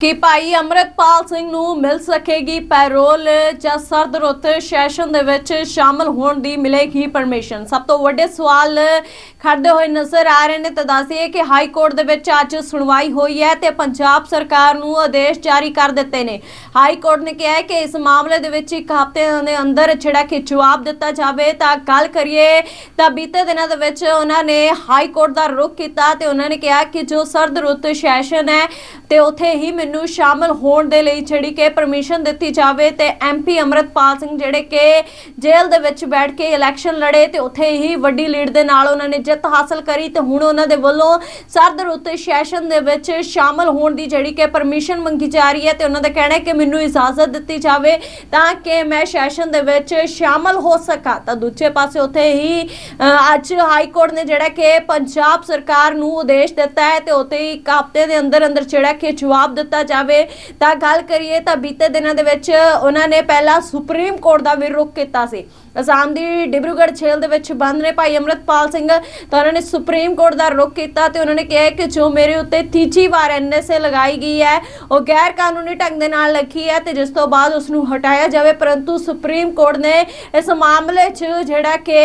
ਕਿ ਭਾਈ ਅਮਰਤਪਾਲ ਸਿੰਘ ਨੂੰ ਮਿਲ ਸਕੇਗੀ ਪੈਰੋਲ ਜਾਂ ਸਰਦ ਰੁੱਤ ਸੈਸ਼ਨ ਦੇ ਵਿੱਚ ਸ਼ਾਮਲ ਹੋਣ ਦੀ ਮਿਲੇਗੀ ਪਰਮਿਸ਼ਨ? ਸਭ ਤੋਂ ਵੱਡੇ ਸਵਾਲ ਖੜਦੇ ਹੋਏ ਨਜ਼ਰ ਆ ਰਹੇ ਨੇ ਤਾਂ ਦੱਸਦੀਏ ਕਿ ਹਾਈ ਕੋਰਟ ਦੇ ਵਿੱਚ ਅੱਜ ਸੁਣਵਾਈ ਹੋਈ ਹੈ ਤੇ ਪੰਜਾਬ ਸਰਕਾਰ ਨੂੰ ਆਦੇਸ਼ ਜਾਰੀ ਕਰ ਦਿੱਤੇ ਨੇ। ਹਾਈ ਕੋਰਟ ਨੇ ਕਿਹਾ ਹੈ ਕਿ ਇਸ ਮਾਮਲੇ ਦੇ ਵਿੱਚ ਇੱਕ ਹਫ਼ਤੇ ਦੇ ਅੰਦਰ ਜਿਹੜਾ ਕਿ ਜਵਾਬ ਦਿੱਤਾ ਜਾਵੇ ਤਾਂ ਗੱਲ ਕਰੀਏ ਤਾਂ ਬੀਤੇ ਦਿਨਾਂ ਦੇ ਵਿੱਚ ਉਹਨਾਂ ਨੇ ਹਾਈ ਕੋਰਟ ਦਾ ਰੁਖ ਕੀਤਾ ਤੇ ਉਹਨਾਂ ਨੇ ਕਿਹਾ ਕਿ ਜੋ ਸਰਦ ਰੁੱਤ ਸੈਸ਼ਨ ਹੈ ਤੇ ਉੱਥੇ ਹੀ ਮੈਨੂੰ ਸ਼ਾਮਲ ਹੋਣ ਦੇ ਲਈ ਜਿਹੜੀ ਕਿ ਪਰਮਿਸ਼ਨ ਦਿੱਤੀ ਜਾਵੇ ਤੇ ਐਮਪੀ ਅਮਰਤਪਾਲ ਸਿੰਘ ਜਿਹੜੇ ਕਿ ਜੇਲ੍ਹ ਦੇ ਵਿੱਚ ਬੈਠ ਕੇ ਇਲੈਕਸ਼ਨ ਲੜੇ ਤੇ ਉੱਥੇ ਹੀ ਵੱਡੀ ਲੀਡ ਦੇ ਨਾਲ ਉਹਨਾਂ ਨੇ ਜਿੱਤ ਹਾਸਲ ਕਰੀ ਤੇ ਹੁਣ ਉਹਨਾਂ ਦੇ ਵੱਲੋਂ ਸਰਦ ਰੁੱਤ ਸੈਸ਼ਨ ਦੇ ਵਿੱਚ ਸ਼ਾਮਲ ਹੋਣ ਦੀ ਜਿਹੜੀ ਕਿ ਪਰਮਿਸ਼ਨ ਮੰਗੀ ਜਾ ਰਹੀ ਹੈ ਤੇ ਉਹਨਾਂ ਦਾ ਕਹਿਣਾ ਹੈ ਕਿ ਮੈਨੂੰ ਇਜਾਜ਼ਤ ਦਿੱਤੀ ਜਾਵੇ ਤਾਂ ਕਿ ਮੈਂ ਸੈਸ਼ਨ ਦੇ ਵਿੱਚ ਸ਼ਾਮਲ ਹੋ ਸਕਾਂ। ਤਾਂ ਦੂਜੇ ਪਾਸੇ ਉੱਥੇ ਹੀ ਅੱਜ ਹਾਈ ਕੋਰਟ ਨੇ ਜਿਹੜਾ ਕਿ ਪੰਜਾਬ ਸਰਕਾਰ ਨੂੰ ਉਦੇਸ਼ ਦਿੱਤਾ ਹੈ ਤੇ ਉੱਥੇ ਹੀ ਇੱਕ ਹਫ਼ਤੇ ਦੇ ਅੰਦਰ ਅੰਦਰ ਜਿਹੜਾ ਕਿ ਜਵਾਬ ਦਿੱਤਾ ਜਾਵੇ। ਤਾਂ ਗੱਲ ਕਰੀਏ ਤਾਂ ਬੀਤੇ ਦਿਨਾਂ ਦੇ ਵਿੱਚ ਉਹਨਾਂ ਨੇ ਪਹਿਲਾਂ ਸੁਪਰੀਮ ਕੋਰਟ ਦਾ ਵੀ ਰੁਖ ਕੀਤਾ ਸੀ। ਅਸਾਮ ਦੀ ਡਿਬਰੂਗੜ੍ਹ ਜੇਲ੍ਹ ਦੇ ਵਿੱਚ ਬੰਦ ਨੇ ਭਾਈ ਅਮਰਤਪਾਲ ਸਿੰਘ। ਤਾਂ ਉਹਨਾਂ ਨੇ ਸੁਪਰੀਮ ਕੋਰਟ ਦਾ ਰੁਖ ਕੀਤਾ ਤੇ ਉਹਨਾਂ ਨੇ ਕਿਹਾ ਕਿ ਜੋ ਮੇਰੇ ਉੱਤੇ ਤੀਜੀ ਵਾਰ ਐਨਐਸਏ ਲਗਾਈ ਗਈ ਹੈ, ਉਹ ਗੈਰ ਕਾਨੂੰਨੀ ਢੰਗ ਦੇ ਨਾਲ ਲੱਗੀ ਹੈ ਤੇ ਜਿਸ ਤੋਂ ਬਾਅਦ ਉਸ ਨੂੰ ਹਟਾਇਆ ਜਾਵੇ। ਪਰੰਤੂ ਸੁਪਰੀਮ ਕੋਰਟ ਨੇ ਇਸ ਮਾਮਲੇ 'ਚ ਜਿਹੜਾ ਕਿ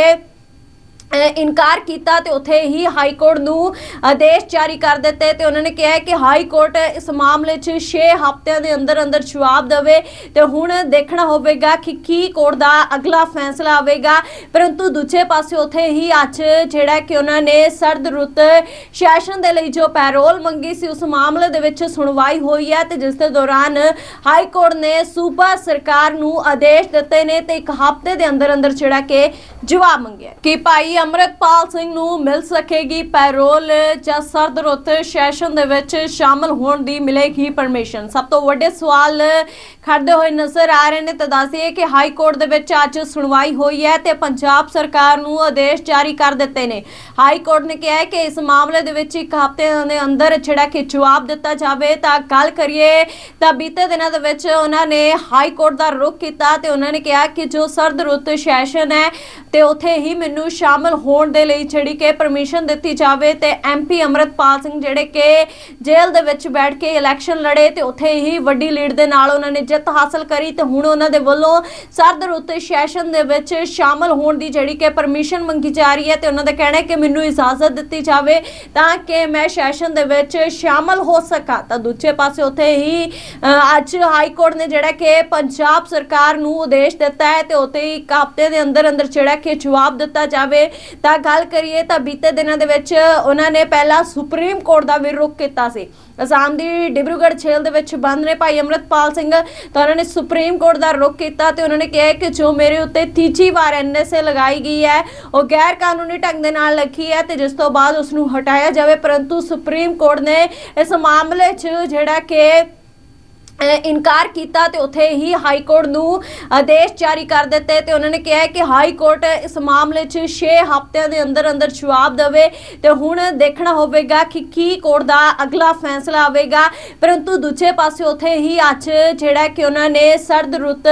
ਇਨਕਾਰ ਕੀਤਾ ਤੇ ਉੱਥੇ ਹੀ ਹਾਈ ਕੋਰਟ ਨੂੰ ਆਦੇਸ਼ ਜਾਰੀ ਕਰ ਦਿੱਤੇ ਤੇ ਉਹਨਾਂ ਨੇ ਕਿਹਾ ਕਿ ਹਾਈ ਕੋਰਟ ਇਸ ਮਾਮਲੇ 'ਚ 6 ਹਫ਼ਤਿਆਂ ਦੇ ਅੰਦਰ ਅੰਦਰ ਜਵਾਬ ਦੇਵੇ ਤੇ ਹੁਣ ਦੇਖਣਾ ਹੋਵੇਗਾ ਕਿ ਕੀ ਕੋਰਟ ਦਾ ਅਗਲਾ ਫੈਸਲਾ ਆਵੇਗਾ। ਪਰੰਤੂ ਦੂਜੇ ਪਾਸੇ ਉੱਥੇ ਹੀ ਅੱਜ ਜਿਹੜਾ ਕਿ ਉਹਨਾਂ ਨੇ ਸਰਦ ਰੁੱਤ ਸੈਸ਼ਨ ਦੇ ਲਈ ਜੋ ਪੈਰੋਲ ਮੰਗੀ ਸੀ, ਉਸ ਮਾਮਲੇ ਦੇ ਵਿੱਚ ਸੁਣਵਾਈ ਹੋਈ ਹੈ ਤੇ ਜਿਸ ਦੇ ਦੌਰਾਨ ਹਾਈ ਕੋਰਟ ਨੇ ਸੂਬਾ ਸਰਕਾਰ ਨੂੰ ਆਦੇਸ਼ ਦਿੱਤੇ ਨੇ ਤੇ ਇੱਕ ਹਫ਼ਤੇ ਦੇ ਅੰਦਰ ਅੰਦਰ ਜਿਹੜਾ ਕਿ ਜਵਾਬ ਮੰਗਿਆ ਕਿ ਭਾਈ ਅਮਰਤਪਾਲ ਸਿੰਘ ਨੂੰ ਮਿਲ ਸਕੇਗੀ ਪੈਰੋਲ, ਜਾਂ ਸਰਦ ਰੁੱਤ ਸੈਸ਼ਨ ਦੇ ਵਿੱਚ ਸ਼ਾਮਲ ਹੋਣ ਦੀ ਮਿਲੇਗੀ ਪਰਮਿਸ਼ਨ। ਸਭ ਤੋਂ ਵੱਡੇ ਸਵਾਲ ਖੜਦੇ ਹੋਏ ਨਜ਼ਰ ਆ ਰਹੇ ਨੇ, ਤਾਂ ਦੱਸਦੀਏ ਕਿ ਹਾਈ ਕੋਰਟ ਦੇ ਵਿੱਚ ਅੱਜ ਸੁਣਵਾਈ ਹੋਈ ਹੈ ਤੇ ਪੰਜਾਬ ਸਰਕਾਰ ਨੂੰ ਆਦੇਸ਼ ਜਾਰੀ ਕਰ ਦਿੱਤੇ ਨੇ। ਹਾਈ ਕੋਰਟ ਨੇ ਕਿਹਾ ਹੈ ਕਿ ਇਸ ਮਾਮਲੇ ਦੇ ਵਿੱਚ ਇੱਕ ਹਫ਼ਤੇ ਦੇ ਅੰਦਰ ਜਿਹੜਾ ਕਿ ਜਵਾਬ ਦਿੱਤਾ ਜਾਵੇ। ਤਾਂ ਗੱਲ ਕਰੀਏ ਤਾਂ ਬੀਤੇ ਦਿਨਾਂ ਦੇ ਵਿੱਚ ਉਹਨਾਂ ਨੇ ਹਾਈ ਕੋਰਟ ਦਾ ਰੁਖ ਕੀਤਾ ਤੇ ਉਹਨਾਂ ਨੇ ਕਿਹਾ ਕਿ ਜੋ ਸਰਦ ਰੁੱਤ ਸੈਸ਼ਨ ਹੈ ਤੇ ਉੱਥੇ ਹੀ ਮੈਨੂੰ ਸ਼ਾਮਲ ਹੋਣ ਦੇ ਲਈ ਜਿਹੜੀ ਕਿ ਪਰਮਿਸ਼ਨ ਦਿੱਤੀ ਜਾਵੇ ਤੇ ਐਮਪੀ ਅਮਰਤਪਾਲ ਸਿੰਘ ਜਿਹੜੇ ਕਿ ਜੇਲ੍ਹ ਦੇ ਵਿੱਚ ਬੈਠ ਕੇ ਇਲੈਕਸ਼ਨ ਲੜੇ ਤੇ ਉੱਥੇ ਹੀ ਵੱਡੀ ਲੀਡ ਦੇ ਨਾਲ ਉਹਨਾਂ ਨੇ ਜਿੱਤ ਹਾਸਲ ਕਰੀ ਤੇ ਹੁਣ ਉਹਨਾਂ ਦੇ ਵੱਲੋਂ ਸਰਦ ਰੁੱਤ ਸੈਸ਼ਨ ਦੇ ਵਿੱਚ ਸ਼ਾਮਲ ਹੋਣ ਦੀ ਜਿਹੜੀ ਕਿ ਪਰਮਿਸ਼ਨ ਮੰਗੀ ਜਾ ਰਹੀ ਹੈ ਤੇ ਉਹਨਾਂ ਦਾ ਕਹਿਣਾ ਹੈ ਕਿ ਮੈਨੂੰ ਇਜਾਜ਼ਤ ਦਿੱਤੀ ਜਾਵੇ ਤਾਂ ਕਿ ਮੈਂ ਸੈਸ਼ਨ ਦੇ ਵਿੱਚ ਸ਼ਾਮਲ ਹੋ ਸਕਾਂ। ਤਾਂ ਦੂਜੇ ਪਾਸੇ ਉੱਥੇ ਹੀ ਅੱਜ ਹਾਈ ਕੋਰਟ ਨੇ ਜਿਹੜਾ ਕਿ ਪੰਜਾਬ ਸਰਕਾਰ ਨੂੰ ਉਦੇਸ਼ ਦਿੱਤਾ ਹੈ ਤੇ ਉੱਥੇ ਹੀ ਇੱਕ ਹਫ਼ਤੇ ਦੇ ਅੰਦਰ ਅੰਦਰ ਜਿਹੜਾ ਕਿ ਜਵਾਬ ਦਿੱਤਾ ਜਾਵੇ ਤਾਂ ਗੱਲ ਕਰੀਏ ਤਾਂ ਬੀਤੇ ਦਿਨਾਂ ਦੇ ਵਿੱਚ ਉਹਨਾਂ ਨੇ ਪਹਿਲਾਂ ਸੁਪਰੀਮ ਕੋਰਟ ਦਾ ਵੀ ਰੁਖ ਕੀਤਾ ਸੀ। ਅਸਾਮ ਦੀ ਡਿਬਰੂਗੜ੍ਹ ਜੇਲ੍ਹ ਦੇ ਵਿੱਚ ਬੰਦ ਨੇ ਭਾਈ ਅਮਰਤਪਾਲ ਸਿੰਘ, ਤਾਂ ਉਹਨਾਂ ਨੇ ਸੁਪਰੀਮ ਕੋਰਟ ਦਾ ਰੁਖ ਕੀਤਾ ਤੇ ਉਹਨਾਂ ਨੇ ਕਿਹਾ ਕਿ ਜੋ ਮੇਰੇ ਉੱਤੇ ਤੀਜੀ ਵਾਰ ਐਨਐਸਏ ਲਗਾਈ ਗਈ ਹੈ, ਉਹ ਗੈਰ ਕਾਨੂੰਨੀ ਢੰਗ ਦੇ ਨਾਲ ਲੱਗੀ ਹੈ ਤੇ ਜਿਸ ਤੋਂ ਬਾਅਦ ਉਸ ਨੂੰ ਹਟਾਇਆ ਜਾਵੇ, ਪਰੰਤੂ ਸੁਪਰੀਮ ਕੋਰਟ ਨੇ ਇਸ ਮਾਮਲੇ 'ਚ ਜਿਹੜਾ ਕਿ ਇਨਕਾਰ ਕੀਤਾ ਤੇ ਉੱਥੇ ਹੀ ਹਾਈ ਕੋਰਟ ਨੂੰ ਆਦੇਸ਼ ਜਾਰੀ ਕਰ ਦਿੱਤੇ ਤੇ ਉਹਨਾਂ ਨੇ ਕਿਹਾ ਕਿ ਹਾਈ ਕੋਰਟ ਇਸ ਮਾਮਲੇ 'ਚ 6 ਹਫ਼ਤਿਆਂ ਦੇ ਅੰਦਰ ਅੰਦਰ ਜਵਾਬ ਦੇਵੇ ਤੇ ਹੁਣ ਦੇਖਣਾ ਹੋਵੇਗਾ ਕਿ ਕੀ ਕੋਰਟ ਦਾ ਅਗਲਾ ਫੈਸਲਾ ਆਵੇਗਾ। ਪਰੰਤੂ ਦੂਜੇ ਪਾਸੇ ਉੱਥੇ ਹੀ ਅੱਜ ਜਿਹੜਾ ਕਿ ਉਹਨਾਂ ਨੇ ਸਰਦ ਰੁੱਤ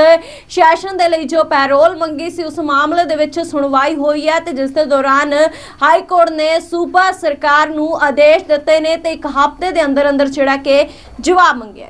ਸੈਸ਼ਨ ਦੇ ਲਈ ਜੋ ਪੈਰੋਲ ਮੰਗੀ ਸੀ, ਉਸ ਮਾਮਲੇ ਦੇ ਵਿੱਚ ਸੁਣਵਾਈ ਹੋਈ ਹੈ ਤੇ ਜਿਸ ਦੇ ਦੌਰਾਨ ਹਾਈ ਕੋਰਟ ਨੇ ਸੂਬਾ ਸਰਕਾਰ ਨੂੰ ਆਦੇਸ਼ ਦਿੱਤੇ ਨੇ ਤੇ ਇੱਕ ਹਫ਼ਤੇ ਦੇ ਅੰਦਰ ਅੰਦਰ ਜਿਹੜਾ ਕਿ ਜਵਾਬ ਮੰਗਿਆ